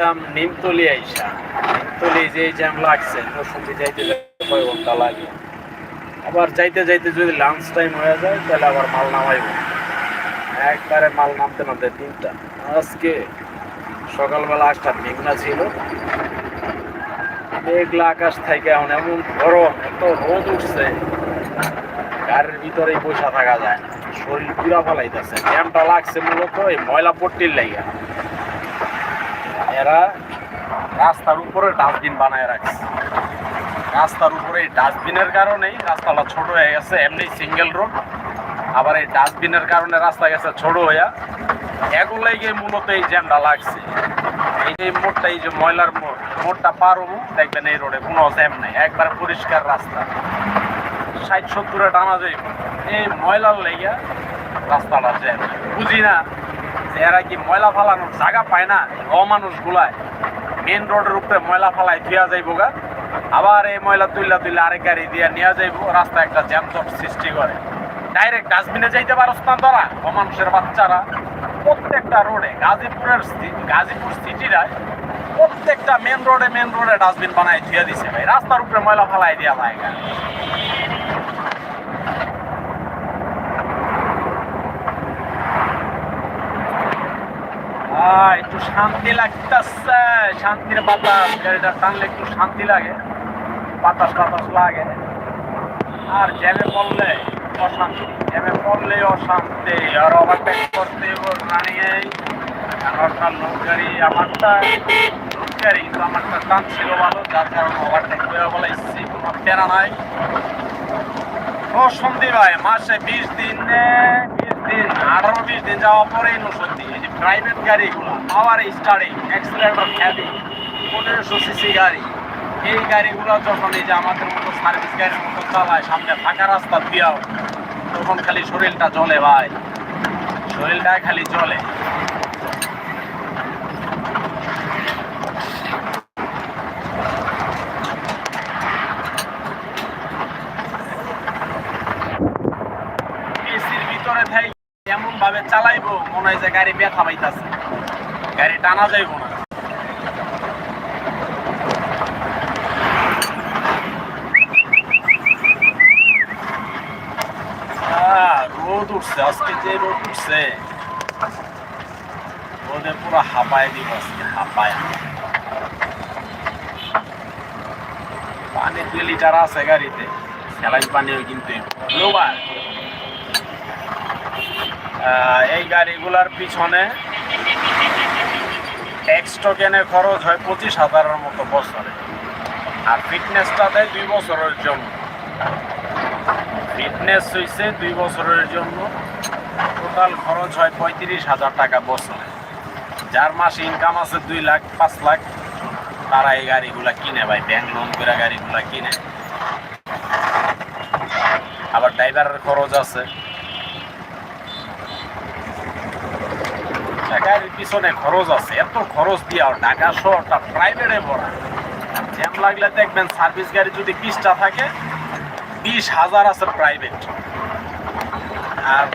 দাম নিমতলি আইসা। নিমতলি যে জ্যাম লাগছে যাইতে কয় ঘণ্টা লাগে। আবার যাইতে যাইতে যদি লাঞ্চ টাইম হয়ে যায়, তাহলে আবার মাল নামাইব। একবারে মাল নামতে নামতে তিনটা। আজকে সকালবেলা একটা মেঘনা ছিল। মেঘলা আকাশ থেকে এখন এমন গরম, এত রোদ উঠছে। গাড়ির ভিতরেই বসে থাকা যায় শরীর পুরা ফেলাইতেছে জ্যামটা লাগছে মূলত এই ময়লা পট্টির লাইগা এরা রাস্তার উপরে ডাস্টবিন বানায় রাখছে। রাস্তার উপরে এই ডাস্টবিনের কারণেই রাস্তাটা ছোট হয়ে গেছে, এমনি সিঙ্গেল রোড আবার এই ডাস্টবিনের কারণে রাস্তা গেছে ছোট হইয়া। এগুলাই গিয়ে মূলত এই জ্যামটা লাগছে। এই যে মোড়টা, এই যে ময়লার মোড়, মোড়টা পার হব, দেখবেন এই রোডে কোনো জ্যাম নেই, একবার পরিষ্কার রাস্তা। ষাট সত্তরে টানা যাইব। এই ময়লার লেগা রাস্তাটা জ্যাম। বুঝি না এরা কি ময়লা ফালানোর জায়গা পায় না অমানুষগুলায়। মেন রোডের উপরে ময়লা ফালাই দিয়া যাইব গা। আবার এই ময়লা তুইলা তুইলা আরেক গাড়ি দিয়ে নিয়ে যাইব, রাস্তায় একটা জ্যাম জট সৃষ্টি করে। ডাইরেক্ট ডাস্টবিনে যাইতে পারস না তোরা, অমানুষের বাচ্চারা। প্রত্যেকটা রোডে গাজীপুরের গাজীপুর সিটিরায় প্রত্যেকটা মেন রোডে মেন রোডে ডাস্টবিন বানাই দিয়ে দিছে ভাই। রাস্তার উপরে ময়লা ফালাই দিয়া যায় একটু শান্তি লাগতেছে। শান্তির বাতাস গাড়িটা টানলে একটু শান্তি লাগে। বাতাস বাতাস লাগে। আর জ্যামে পড়লে অশান্তি, জ্যামে পড়লে অশান্তি। আর ওভারটেক করতে রানিয়ে আমারটা লোক গাড়ি আমারটা লোক গাড়ি কিন্তু আমারটা টান ছিল ভালো, যার কারণে ওভারটেক করে বলে ইচ্ছি কোনো প্যারা নাই? নসন্দি ভাই, মাসে বিশ দিন বিশ দিন, আঠারো, বিশ দিন যাওয়ার পরেই যে প্রাইভেট গাড়িগুলো পাওয়ার স্টারিং অ্যাক্সিলেটর হ্যাভি পনেরোশো সিসি গাড়ি। এই গাড়িগুলো যখন এই যে আমাদের মতো সার্ভিস গাড়ির মতো চালায়, সামনে ফাঁকা রাস্তা দিয়াও, তখন খালি শরীরটা জ্বলে ভাই। শরীরটা খালি জ্বলে এসির ভিতরে থাই এমন ভাবে চালাইবো যে গাড়ি ব্যথা পাইতাছে গাড়ি টানা যাইবো না। রোদ উঠছে আজকে যে রোদ উঠছে। রোদে পুরো হাঁপায় দিব আজকে হাঁপায়। পানি দুই লিটার আছে গাড়িতে স্যালাইন পানিও কিন্তু আহ, এই গাড়িগুলার পিছনে ট্যাক্স টোকেনের খরচ হয় পঁচিশ হাজারের মতো বছরে। আর ফিটনেসটা দেয় দুই বছরের জন্য। ফিটনেস হয়েছে দুই বছরের জন্য। টোটাল খরচ হয় পঁয়ত্রিশ হাজার টাকা বছরে। যার মাস ইনকাম আছে দুই লাখ, পাঁচ লাখ, তারা এই গাড়িগুলা কিনে ভাই ব্যাংক লোন করে গাড়িগুলা কিনে। আবার ড্রাইভারের খরচ আছে। গাড়ির পিছনে খরচ আছে, এত খরচ দিয়াও ঢাকা শহরটা প্রাইভেটে ভরা। জ্যাম লাগলে দেখবেন সার্ভিস গাড়ি যদি বিশটা থাকে, বিশ হাজার আছে প্রাইভেট আর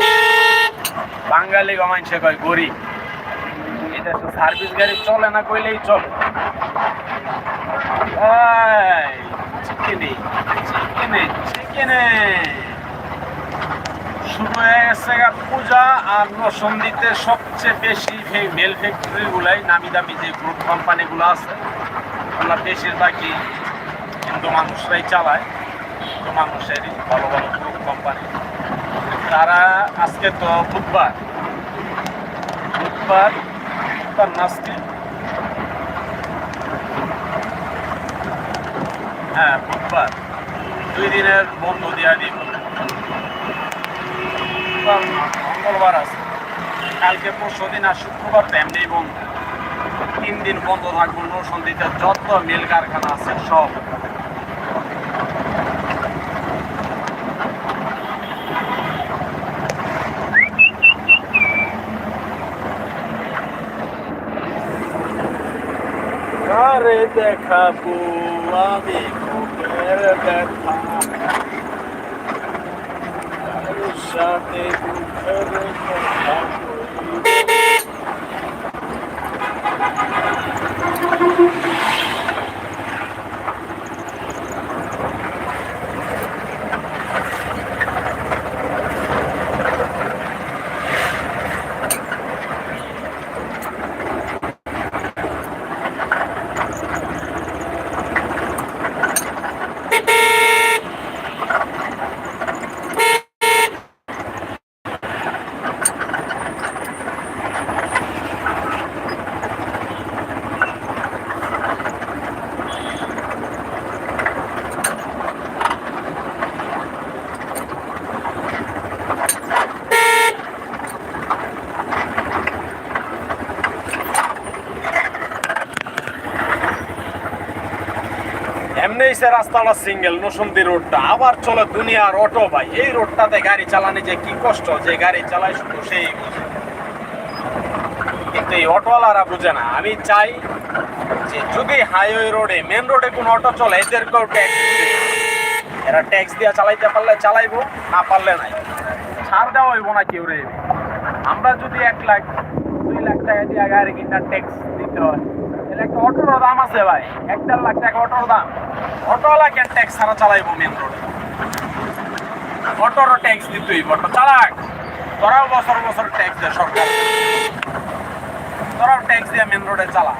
বাঙালি গমাইছে কয় গরিব। এটা তো সার্ভিস গাড়ি চলে না কইলেই চলে। চিকেনে চিকেনে চিকেনে। শুরু হয়ে গেছে পূজা, আর নসন্দিতে সবচেয়ে বেশি মেল ফ্যাক্টরিগুলাই নামি দামি যে গ্রুপ কোম্পানিগুলো আছে, ওগুলো বেশিরভাগই হিন্দু মানুষরাই চালায়, হিন্দু মানুষেরই ভালো ভালো গ্রুপ কোম্পানি তারা আজকে তো বুধবার বুধবার বুধবার নাচকে হ্যাঁ বুধবার। দুই দিনের বন্ধ দিয়া দিব। বুধবার, মঙ্গলবার আছে। কালকে পরশু দিন আর শুক্রবার তো বন্ধ। তিন দিন বন্ধ থাকব নৌসন্দিতে যত মিল কারখানা আছে সব। আমি মুখের দেখা সাথে মুখের কথা বলব? এমনিসে রাস্তাটা সিঙ্গেল নসন্দি রোডটা। আবার চলে দুনিয়ার অটো ভাই। এই রোডটাতে গাড়ি চালানি যে কি কষ্ট, যে গাড়ি চালায় শুধু সেই কিন্তু এই অটোওয়ালারা বুঝে না। আমি চাই যে যদি হাইওয়ে রোডে মেন রোডে কোনো অটো চলে এদেরকেও ট্যাক্স এরা ট্যাক্স দিয়ে চালাইতে পারলে চালাইবো, না পারলে নাই। ছাড় দেওয়া হইব না কেউ রে। আমরা যদি এক লাখ, দুই লাখ টাকা দিয়ে গাড়ি কিনা ট্যাক্স দিতে হয়। একটা অটোর দাম আছে ভাই। এক দেড় লাখ টাকা অটোর দাম। অটোওয়ালা কেন ট্যাক্স ছাড়া চালাইবো মেন রোডে অটোরও ট্যাক্স দিতেই অটো চালাক। তোরাও বছর বছর ট্যাক্স দেয় সরকার। তোরাও ট্যাক্স দিয়ে মেন রোডে চালা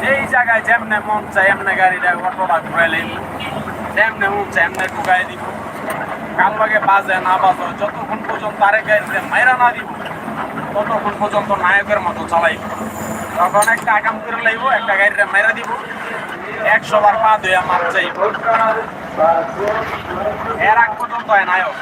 যেই জায়গায় যেমনে মন চায় এমনে গাড়িটা অটোটা ঘুরাইলেন যেমনে মন চায় এমনে ঢুকাই দিব কাল লাগে বাজে, না বাজে, যতক্ষণ পর্যন্ত আরেক গাড়িতে মাইরা না দিব, ততক্ষণ পর্যন্ত নায়কের মতো চালাইব। তখন একটা আগাম করে লাইব, একটা গাড়িতে মাইরা দিব। একশো বার পা ধুয়ে মার চাইব। এর আগ পর্যন্ত হয় নায়ক।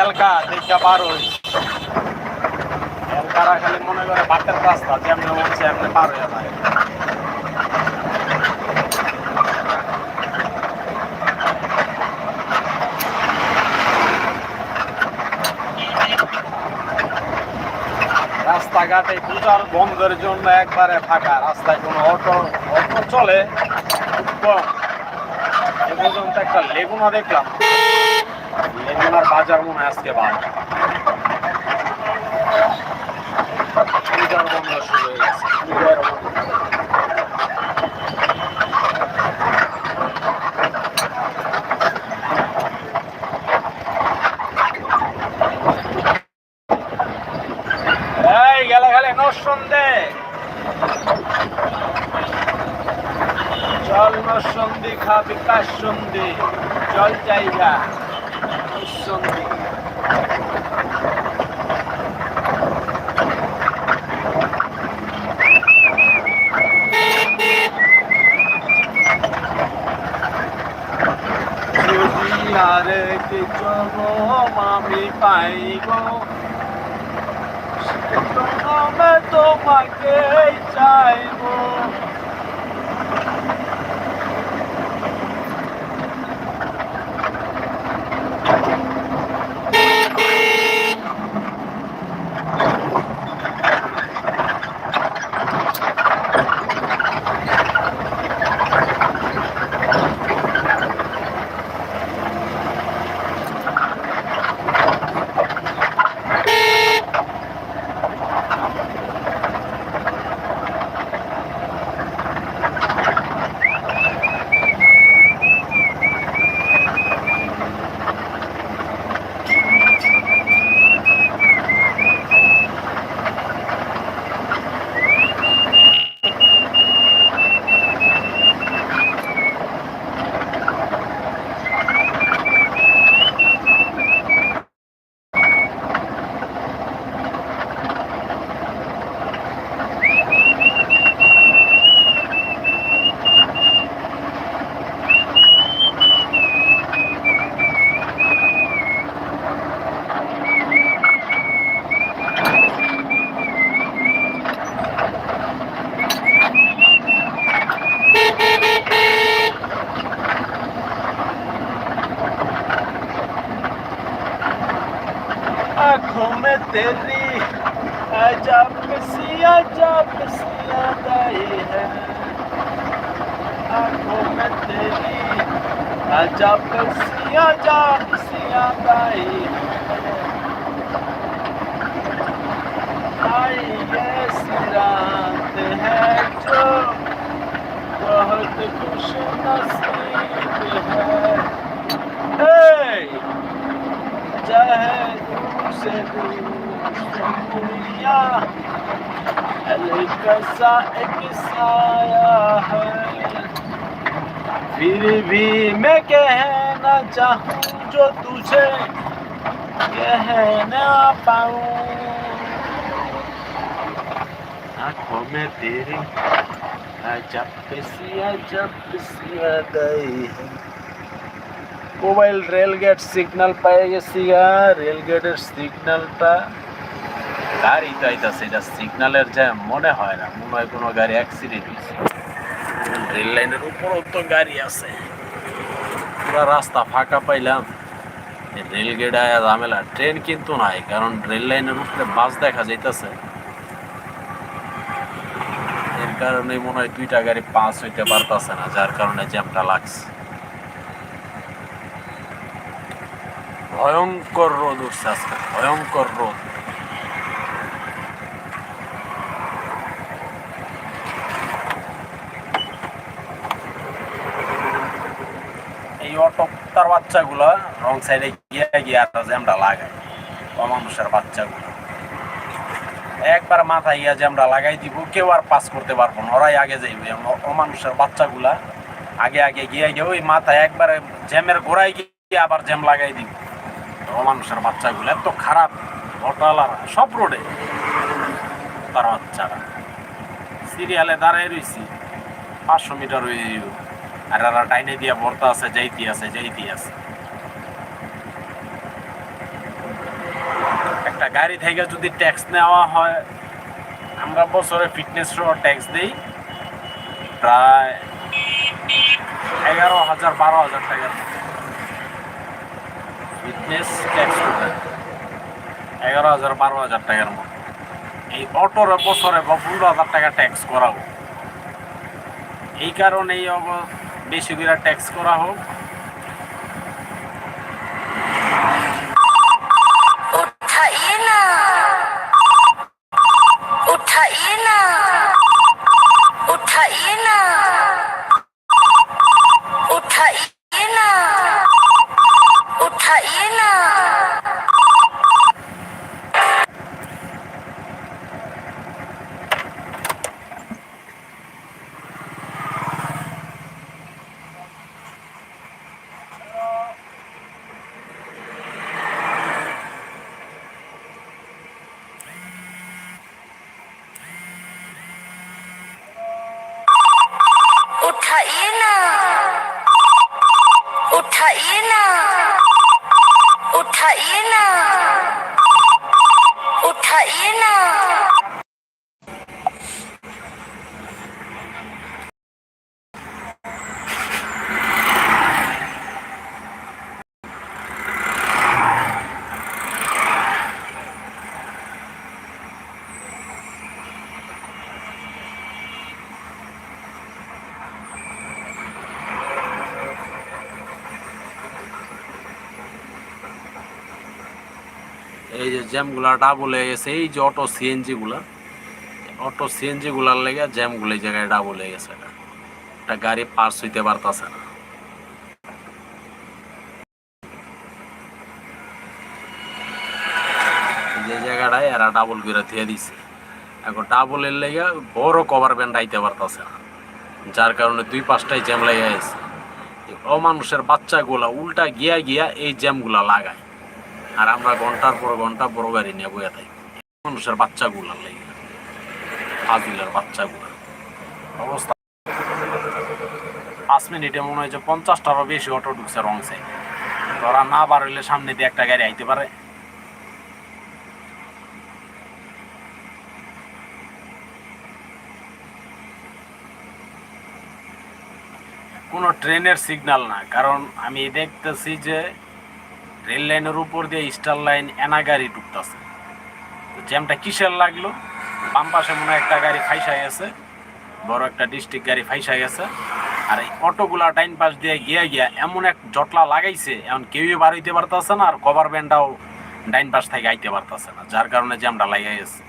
হ্যাঁ দেখা পার হই বেলকারা খালি মনে করে বাটের রাস্তা, যেমনি হচ্ছে এমনি পার হয়ে যায়। রাস্তাঘাটে পূজার বন্ধের জন্য একবারে ফাঁকা, রাস্তায় কোনো অটো অটো চলে। খুব কম এ পর্যন্ত একটা লেগুনা দেখলাম। লেগুনার বাজার মনে আজকে বাদ। গেলে নসন্দে চল নসন্দি খা বিকাশ চল জায়গা। যদি আরে কিছু আমি পাইব তোমাকে চাইব तेरी अजब सी अजब सी अदाई है। आँखों में तेरी अजब सी अजब सी अदाई है। आई ये सिरात है जो सा एक साया है फिर भी मैं कहना चाहूँ जो तुझे कहना पाऊँ। आँखों में तेरी जब सिया जब सिया गई है। मोबाइल रेल गेट सिग्नल पाएगा सिया रेल गेट सिग्नल पा। গাড়ি তো আইতাছে, এটা সিগন্যালের যা মনে হয় না, মনে হয় কোনো গাড়ি অ্যাক্সিডেন্ট হয়েছে রেল লাইনের উপরও তো গাড়ি আছে। পুরো রাস্তা ফাঁকা পাইলাম। রেলগেট আয়া ঝামেলা। ট্রেন কিন্তু নাই, কারণ রেল লাইনের উপরে বাস দেখা যাইতেছে। এর কারণে মনে হয় দুইটা গাড়ি পাস হইতে পারতাছে না, যার কারণে জ্যামটা লাগছে। ভয়ঙ্কর রোদ উঠছে আজকে, ভয়ঙ্কর রোদ। এই অটো তার বাচ্চাগুলা রং সাইডে গিয়ে গিয়ে আর জ্যামটা লাগায় অমানুষের বাচ্চাগুলো। একবার মাথায় গিয়ে জ্যামটা লাগাই দিব, কেউ আর পাস করতে পারব না, ওরাই আগে যাইবে। অমানুষের বাচ্চাগুলা আগে আগে গিয়ে গিয়ে ওই মাথায় একবারে জ্যামের গোড়ায় গিয়ে আবার জ্যাম লাগাই দিব। অমানুষের বাচ্চাগুলো এত খারাপ ঘটালারা সব রোডে তার বাচ্চারা। সিরিয়ালে দাঁড়ায় রয়েছি পাঁচশো মিটার ওই আর এরা ডাইনে দিয়া ভর্তা আছে যাইতি আছে যাইতি আছে। একটা গাড়ি থেকে যদি ট্যাক্স নেওয়া হয়, আমরা বছরে ফিটনেস ট্যাক্স দিই, প্রায় এগারো হাজার, বারো হাজার মতো। ফিটনেস ট্যাক্স এগারো হাজার, বারো হাজার টাকার মতো। এই অটোর বছরে বা পনেরো হাজার টাকা ট্যাক্স করাবো। এই কারণেই অব বেশি করে ট্যাক্স করা হোক। Kain na! জ্যামগুলা ডাবল হয়ে গেছে। এই যে অটো সিএনজি গুলা অটো সিএনজি গুলার লেগে জ্যামগুলো এই জায়গায় ডাবল হয়ে গেছে। একটা গাড়ি পাস হইতে পারতাছে না। যে জায়গাটায় এরা ডাবল করে দিয়ে দিছে। এখন ডাবলের লেগে বড় কভার ব্যান্ড আইতে পারতাছে না। যার কারণে দুই পাঁচটাই জ্যাম লেগে গেছে। অমানুষের বাচ্চাগুলা উল্টা গিয়া গিয়া এই জ্যামগুলা লাগায়। আর আমরা ঘণ্টার পর ঘণ্টা বড় গাড়ি নিয়ে বয়ে মানুষের বাচ্চাগুলার লেগে, ফাজিলের বাচ্চাগুলা অবস্থা। পাঁচ মিনিটে মনে হয় যে পঞ্চাশটারও বেশি অটো ঢুকছে রং সাইড। না বার সামনে দিয়ে একটা গাড়ি আইতে পারে। কোনো ট্রেনের সিগন্যাল না, কারণ আমি দেখতেছি যে রেল লাইনের উপর দিয়ে স্টার লাইন এনা গাড়ি তো জ্যামটা কিসের লাগল? বাম পাশে মনে একটা গাড়ি ফাইসা গেছে, বড় একটা ডিস্ট্রিক্ট গাড়ি ফাইসা গেছে। আর এই অটোগুলা ডাইন পাশ দিয়ে গিয়া গিয়া এমন এক জটলা লাগাইছে এমন কেউই বার হইতে পারতেছে না আর কভার ব্যান্ডটাও ডাইন পাশ থেকে আইতে পারতেছে না, যার কারণে জ্যামটা লাগাই গেছে।